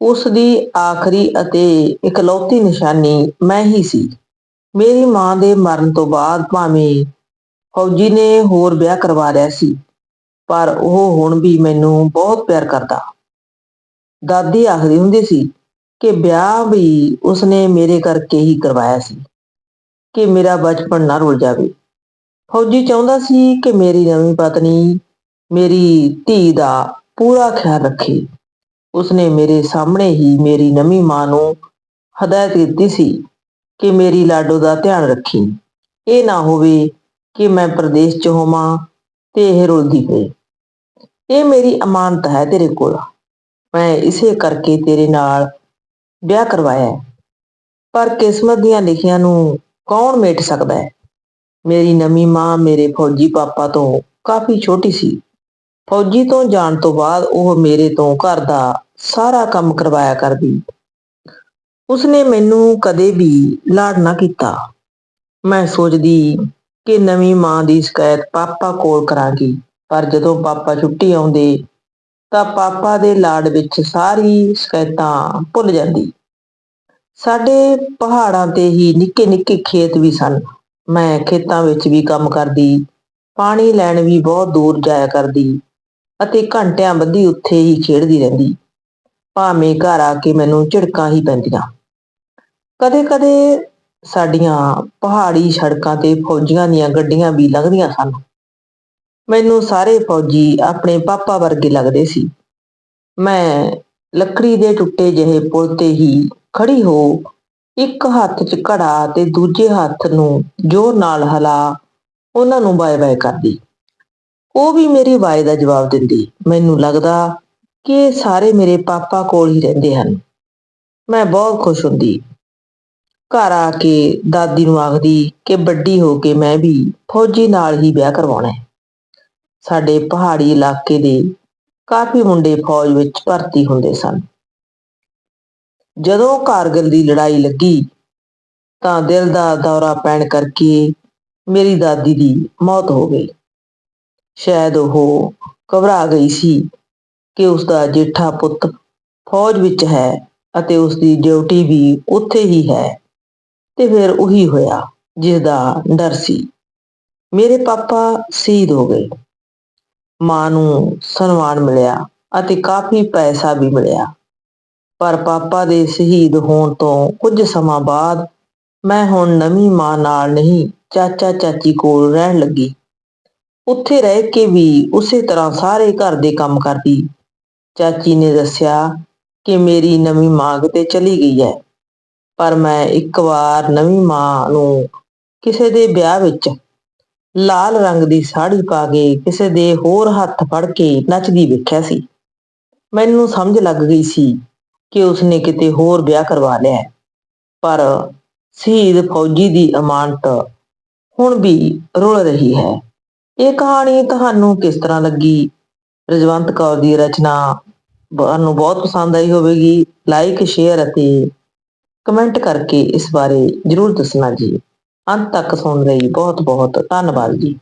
ਉਸ ਦੀ ਆਖਰੀ ਅਤੇ ਇਕਲੌਤੀ ਨਿਸ਼ਾਨੀ ਮੈਂ ਹੀ ਸੀ। ਮੇਰੀ ਮਾਂ ਦੇ ਮਰਨ ਤੋਂ ਬਾਅਦ ਭਾਵੇਂ ਫੌਜੀ ਨੇ ਹੋਰ ਵਿਆਹ ਕਰਵਾ ਲਿਆ ਸੀ, ਪਰ ਉਹ ਹੁਣ ਵੀ ਮੈਨੂੰ ਬਹੁਤ ਪਿਆਰ ਕਰਦਾ। ਦਾਦੀ ਆਖਦੀ ਹੁੰਦੀ ਸੀ ਕਿ ਵਿਆਹ ਵੀ ਉਸਨੇ ਮੇਰੇ ਕਰਕੇ ਹੀ ਕਰਵਾਇਆ ਸੀ, ਕਿ ਮੇਰਾ ਬਚਪਨ ਨਾ ਰੁਲ ਜਾਵੇ। ਫੌਜੀ ਚਾਹੁੰਦਾ ਸੀ ਕਿ ਮੇਰੀ ਨਵੀਂ ਪਤਨੀ ਮੇਰੀ ਧੀ ਦਾ ਪੂਰਾ ਖਿਆਲ ਰੱਖੇ। ਉਸਨੇ ਮੇਰੇ ਸਾਹਮਣੇ ਹੀ ਮੇਰੀ ਨਵੀਂ ਮਾਂ ਨੂੰ ਹਦਾਇਤ ਦਿੱਤੀ ਸੀ ਕਿ ਮੇਰੀ ਲਾਡੋ ਦਾ ਧਿਆਨ ਰੱਖੀ। ਇਹ ਨਾ ਹੋਵੇ ਕਿ ਮੈਂ ਪ੍ਰਦੇਸ਼ 'ਚ ਹੋਵਾਂ ਤੇ ਇਹ ਰੁਲਦੀ ਪਈ। ਇਹ ਮੇਰੀ ਅਮਾਨਤ ਹੈ ਤੇਰੇ ਕੋਲ। ਮੈਂ ਇਸੇ ਕਰਕੇ ਤੇਰੇ ਨਾਲ ਵਿਆਹ ਕਰਵਾਇਆ ਪਰ ਕਿਸਮਤ ਦੀਆਂ ਲਿਖੀਆਂ ਨੂੰ ਕੌਣ ਮੇਟ ਸਕਦਾ ਹੈ? ਮੇਰੀ ਨਵੀਂ ਮਾਂ ਮੇਰੇ ਫੌਜੀ ਪਾਪਾ ਤੋਂ ਕਾਫੀ ਛੋਟੀ ਸੀ। ਫੌਜੀ ਤੋਂ ਜਾਣ ਤੋਂ ਬਾਅਦ ਉਹ ਮੇਰੇ ਤੋਂ ਘਰ ਦਾ ਸਾਰਾ ਕੰਮ ਕਰਵਾਇਆ ਕਰਦੀ। ਉਸਨੇ ਮੈਨੂੰ ਕਦੇ ਵੀ ਲਾਡ ਨਾ ਕੀਤਾ। ਮੈਂ ਸੋਚਦੀ ਕਿ ਨਵੀਂ ਮਾਂ ਦੀ ਸ਼ਿਕਾਇਤ ਪਾਪਾ ਕੋਲ ਕਰਾਂਗੀ, ਪਰ ਜਦੋਂ ਪਾਪਾ ਛੁੱਟੀ ਆਉਂਦੇ ਤਾਂ ਪਾਪਾ ਦੇ ਲਾਡ ਵਿੱਚ ਸਾਰੀ ਸ਼ਿਕਾਇਤਾਂ ਭੁੱਲ ਜਾਂਦੀ। ਸਾਡੇ ਪਹਾੜਾਂ ਤੇ ਹੀ ਨਿੱਕੇ ਨਿੱਕੇ ਖੇਤ ਵੀ ਸਨ। ਮੈਂ ਖੇਤਾਂ ਵਿੱਚ ਵੀ ਕੰਮ ਕਰਦੀ, ਪਾਣੀ ਲੈਣ ਵੀ ਬਹੁਤ ਦੂਰ ਜਾਇਆ ਕਰਦੀ। ਅਤੇ ਘੰਟਿਆਂ ਬੱਧੀ ਉੱਥੇ ਹੀ ਖੇਡਦੀ ਰਹਿੰਦੀ। ਭਾਵੇਂ ਘਰ ਆ ਕੇ ਮੈਨੂੰ ਝਿੜਕਾਂ ਹੀ ਪੈਂਦੀਆਂ। ਕਦੇ-ਕਦੇ ਸਾਡੀਆਂ ਪਹਾੜੀ ਸੜਕਾਂ ਤੇ ਫੌਜੀਆਂ ਦੀਆਂ ਗੱਡੀਆਂ ਵੀ ਲੰਘਦੀਆਂ ਸਨ। ਮੈਨੂੰ ਸਾਰੇ ਫੌਜੀ ਆਪਣੇ ਪਾਪਾ ਵਰਗੇ ਲੱਗਦੇ ਸੀ। ਮੈਂ ਲੱਕੜੀ ਦੇ ਟੁੱਟੇ ਜਿਹੇ ਪੁਲ ਤੇ ਹੀ ਖੜੀ ਹੋ ਇੱਕ ਹੱਥ 'ਚ ਘੜਾ ਤੇ ਦੂਜੇ ਹੱਥ ਨੂੰ ਜ਼ੋਰ ਨਾਲ ਹਿਲਾ ਉਹਨਾਂ ਨੂੰ ਬਾਏ-ਬਾਏ ਕਰਦੀ। ਉਹ ਵੀ ਮੇਰੀ ਬਾਏ ਦਾ ਜਵਾਬ ਦਿੰਦੀ। ਮੈਨੂੰ ਲੱਗਦਾ ਕਿ ਸਾਰੇ ਮੇਰੇ ਪਾਪਾ ਕੋਲ ਹੀ ਰਹਿੰਦੇ ਹਨ। ਮੈਂ ਬਹੁਤ ਖੁਸ਼ ਹੁੰਦੀ। ਘਰ ਆ ਕੇ ਦਾਦੀ ਨੂੰ ਆਖਦੀ ਕਿ ਵੱਡੀ ਹੋ ਕੇ ਮੈਂ ਵੀ ਫੌਜੀ ਨਾਲ ਹੀ ਵਿਆਹ ਕਰਵਾਉਣਾ ਹੈ। ਸਾਡੇ ਪਹਾੜੀ ਇਲਾਕੇ ਦੇ ਕਾਫੀ ਮੁੰਡੇ ਫੌਜ ਵਿੱਚ ਭਰਤੀ ਹੁੰਦੇ ਸਨ। ਜਦੋਂ ਕਾਰਗਿਲ ਦੀ ਲੜਾਈ ਲੱਗੀ, ਤਾਂ ਦਿਲ ਦਾ ਦੌਰਾ ਪੈਣ ਕਰਕੇ ਮੇਰੀ ਦਾਦੀ ਦੀ ਮੌਤ ਹੋ ਗਈ। ਸ਼ਾਇਦ ਉਹ ਘਬਰਾ ਗਈ ਸੀ ਕਿ ਉਸ ਦਾ ਜੇਠਾ ਪੁੱਤ ਫੌਜ ਵਿੱਚ ਹੈ ਅਤੇ ਉਸ ਦੀ ਡਿਊਟੀ ਵੀ ਉੱਥੇ ਹੀ ਹੈ ਤੇ ਫਿਰ ਉਹੀ ਹੋਇਆ ਜਿਸ ਦਾ ਡਰ ਸੀ। ਮੇਰੇ ਪਾਪਾ ਸ਼ਹੀਦ ਹੋ ਗਏ। ਮਾਂ ਨੂੰ ਸਨਮਾਨ ਮਿਲਿਆ ਅਤੇ ਕਾਫੀ ਪੈਸਾ ਵੀ ਮਿਲਿਆ। ਪਰ ਪਾਪਾ ਦੇ ਸ਼ਹੀਦ ਹੋਣ ਤੋਂ ਕੁਝ ਸਮਾਂ ਬਾਅਦ ਮੈਂ ਹੁਣ ਨਵੀਂ ਮਾਂ ਨਾਲ ਨਹੀਂ ਚਾਚਾ ਚਾਚੀ ਕੋਲ ਰਹਿਣ ਲੱਗੀ। ਉੱਥੇ ਰਹਿ ਕੇ ਵੀ ਉਸੇ ਤਰ੍ਹਾਂ ਸਾਰੇ ਘਰ ਦੇ ਕੰਮ ਕਰਦੀ। ਚਾਚੀ ਨੇ ਦੱਸਿਆ ਕਿ ਮੇਰੀ ਨਵੀਂ ਮਾਂ ਕਿਤੇ ਚਲੀ ਗਈ ਹੈ। ਪਰ ਮੈਂ ਇੱਕ ਵਾਰ ਨਵੀਂ ਮਾਂ ਨੂੰ ਕਿਸੇ ਦੇ ਵਿਆਹ ਵਿੱਚ ਲਾਲ ਰੰਗ ਦੀ ਸਾੜੀ ਪਾ ਕੇ ਕਿਸੇ ਦੇ ਹੋਰ ਹੱਥ ਫੜ ਕੇ ਨੱਚਦੀ ਵੇਖਿਆ ਸੀ। ਮੈਨੂੰ ਸਮਝ ਲੱਗ ਗਈ ਸੀ ਕਿ ਉਸਨੇ ਕਿਤੇ ਹੋਰ ਵਿਆਹ ਕਰਵਾ ਲਿਆ ਪਰ ਸ਼ਹੀਦ ਫੌਜੀ ਦੀ ਅਮਾਨਤ ਹੁਣ ਵੀ ਰੁਲ ਰਹੀ ਹੈ। ਇਹ ਕਹਾਣੀ ਤੁਹਾਨੂੰ ਕਿਸ ਤਰ੍ਹਾਂ ਲੱਗੀ? ਰਜਵੰਤ ਕੌਰ ਦੀ ਰਚਨਾ ਤੁਹਾਨੂੰ ਬਹੁਤ ਪਸੰਦ ਆਈ ਹੋਵੇਗੀ। ਲਾਈਕ ਸ਼ੇਅਰ ਅਤੇ ਕਮੈਂਟ ਕਰਕੇ ਇਸ ਬਾਰੇ ਜਰੂਰ ਦੱਸਣਾ ਜੀ। ਅੰਤ ਤੱਕ ਸੁਣ ਲਈ ਬਹੁਤ ਬਹੁਤ ਧੰਨਵਾਦ ਜੀ।